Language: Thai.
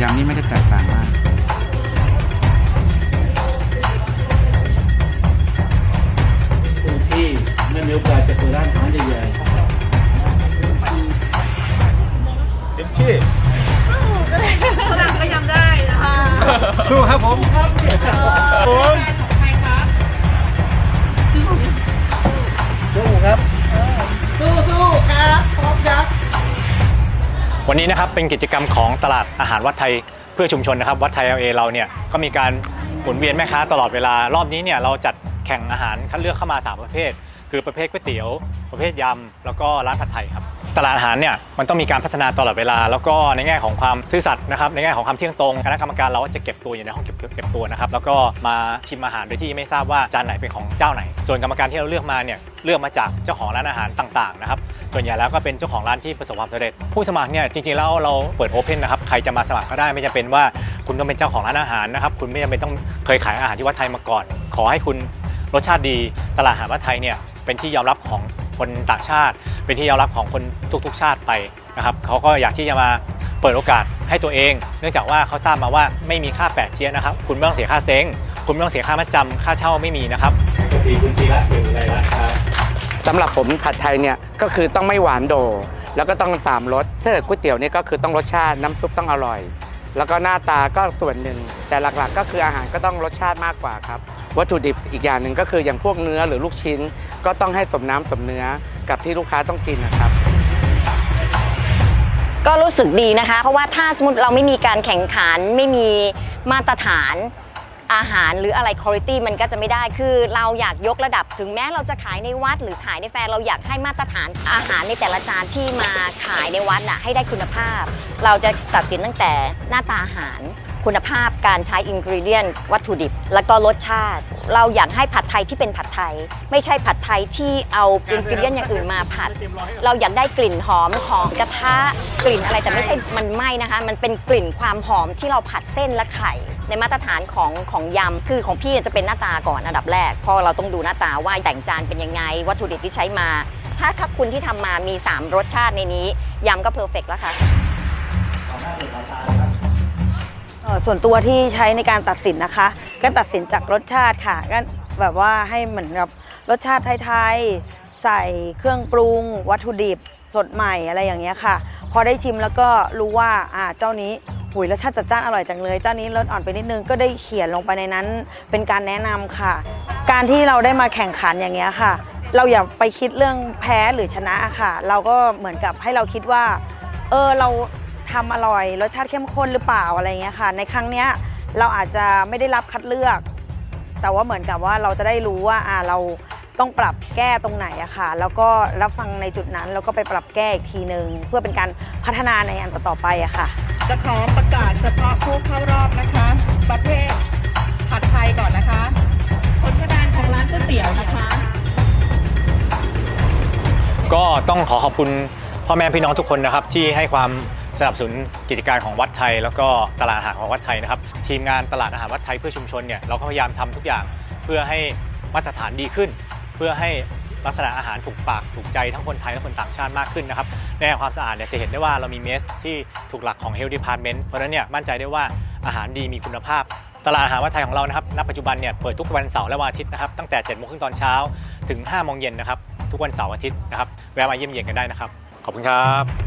ยำนี่ไม่ได้แตกต่างมากคนที่ไม่มีโอกาสจะเปิดร้านอาหารใหญ่เต็มที่ฝรั่งก็ยำได้นะคะสู้ครับผมผม วันนี้นะครับเป็นกิจกรรมของตลาดอาหารวัดไทยเพื่อชุมชนนะครับ วัดไทย LA เราเนี่ยก็มีการหมุนเวียนแม่ค้าตลอดเวลารอบนี้เนี่ยเราจัดแข่งอาหารคัดเลือกเข้ามา 3 ประเภท คือประเภทก๋วยเตี๋ยวประเภทยำแล้วก็ร้านผัดไทยครับตลาดอาหารเนี่ยมันต้องมีการพัฒนาตลอดเวลา แล้วก็ในแง่ของความซื่อสัตย์นะครับในแง่ของความเที่ยงตรงคณะกรรมการเราก็จะเก็บตัวอยู่ในห้องเก็บเก็บตัวนะครับแล้วก็มาชิมอาหารโดยที่ไม่ทราบว่าจานไหนเป็นของเจ้าไหน ส่วนกรรมการที่เราเลือกมาเนี่ยเลือกมาจากเจ้าของร้านอาหารต่างๆนะครับ ส่วนใหญ่แล้วก็เป็นเจ้าของร้านที่ประสบความสำเร็จ ผู้สมัครเนี่ยจริงๆแล้วเราเปิดโอเพนนะครับใครจะมาสมัครก็ได้ไม่จำเป็นว่าคุณต้องเป็นเจ้าของร้านอาหารนะครับคุณไม่จำเป็นต้องเคยขายอาหารที่วัดไทยมาก่อน ขอให้คุณรสชาติดีตลาดอาหารวัดไทยเนี่ยเป็นที่ยอมรับของคนต่างชาติ เป็นที่ยอมรับของคนทุกๆชาติไปนะครับเขาก็อยากที่จะมาเปิดโอกาสให้ตัวเอง เนื่องจากว่าเขาทราบมาว่าไม่มีค่าแปดเจี๊ยนะครับ คุณไม่ต้องเสียค่าเซ้ง คุณไม่ต้องเสียค่ามัดจำค่าเช่าไม่มีนะครับปกติคุณธีระเป็นอะไรราคา สำหรับผมผัดไทยเนี่ยก็คือต้องไม่หวานโด แล้วก็ต้องสามรสถ้าเกิดก๋วยเตี๋ยวเนี่ยก็คือต้องรสชาติน้ำซุปต้องอร่อย แล้วก็หน้าตาก็ส่วนหนึ่ง แต่หลักๆ ก็คืออาหารก็ต้องรสชาติมากกว่าครับ วัตถุดิบอีกอย่างหนึ่งก็คืออย่างพวกเนื้อหรือลูกชิ้น ก็ต้องให้สมน้ำสมเนื้อกับที่ลูกค้าต้องกินนะครับ ก็รู้สึกดีนะคะ เพราะว่าถ้าสมมติเราไม่มีการแข่งขันไม่มีมาตรฐาน อาหารหรืออะไรคุณภาพมันก็จะไม่ได้ คือเราอยากยกระดับถึงแม้เราจะขายในวัด หรือขายในแฟร์เราอยากให้มาตรฐานอาหารในแต่ละจานที่มาขายในวัดน่ะให้ได้คุณภาพ เราจะตัดสินตั้งแต่หน้าตาอาหารคุณภาพการใช้อินกริเดียนวัตถุดิบ แล้วก็รสชาติ เราอยากให้ผัดไทยที่เป็นผัดไทย ไม่ใช่ผัดไทยที่เอาอินกริเดียนอย่างอื่นมาผัด เราอยากได้กลิ่นหอมของกระทะกลิ่นอะไรแต่ไม่ใช่มันไหม้นะคะ มันเป็นกลิ่นความหอมที่เราผัดเส้นและไข่ ในมาตรฐานของของยำคือของพี่จะเป็นหน้าตาก่อนอันดับแรกเพราะเราต้องดูหน้าตาว่าแต่งจานเป็นยังไง วัตถุดิบที่ใช้มา ถ้าถ้าคุณที่ทำมามี 3 รสชาติในนี้ยำก็เพอร์เฟกต์แล้วค่ะส่วนตัวที่ใช้ในการตัดสินนะคะ ก็ตัดสินจากรสชาติค่ะก็แบบว่าให้เหมือนกับรสชาติไทยๆใส่เครื่องปรุง วัตถุดิบสดใหม่อะไรอย่างเงี้ยค่ะ พอได้ชิมแล้วก็รู้ว่าอ่าเจ้านี้ หุยรสชาติจัดจ้านอร่อยจังเลยเจ้านี้รสอ่อนไปนิดนึงก็ได้เขียนลงไปในนั้น เป็นการแนะนำค่ะ การที่เราได้มาแข่งขันอย่างเงี้ยค่ะ เราอย่าไปคิดเรื่องแพ้หรือชนะค่ะ เราก็เหมือนกับให้เราคิดว่า เออเราทำอร่อยรสชาติเข้มข้นหรือเปล่าอะไรเงี้ยค่ะ ในครั้งเนี้ยเราอาจจะไม่ได้รับคัดเลือก แต่ว่าเหมือนกับว่าเราจะได้รู้ว่าอ่าเราต้องปรับแก้ตรงไหนอะค่ะ แล้วก็รับฟังในจุดนั้น แล้วก็ไปปรับแก้อีกทีหนึ่งเพื่อเป็นการพัฒนาในอันต่อไปอะค่ะ จะขอประกาศเฉพาะผู้เข้ารอบนะคะ ประเภทผัดไทยก่อนนะคะผลคะแนนของร้านก๋วยเตี๋ยวนะคะ ก็ต้องขอขอบคุณพ่อแม่พี่น้องทุกคนนะครับ ที่ให้ความสนับสนุนกิจการของวัดไทย แล้วก็ตลาดอาหารของวัดไทยนะครับ ทีมงานตลาดอาหารวัดไทยเพื่อชุมชนเนี่ยเราก็พยายามทำทุกอย่างเพื่อให้มาตรฐานดีขึ้น เพื่อให้ ลักษณะอาหารถูกปากถูกใจทั้งคนไทยและคนต่างชาติมากขึ้นนะครับในแง่ความสะอาดเนี่ยจะเห็นได้ว่าเรามีเมสที่ถูกหลักของ Health Department เพราะฉะนั้นเนี่ยมั่นใจได้ว่าอาหารดีมีคุณภาพ ตลาดอาหารวัดไทยของเรานะครับณปัจจุบันเนี่ยเปิดทุกวันเสาร์และวันอาทิตย์นะครับตั้งแต่7โมงครึ่งตอนเช้าถึง5โมงเย็นนะครับทุกวันเสาร์อาทิตย์นะครับแวะมาเยี่ยมเยียนกันได้นะครับ ขอบคุณครับ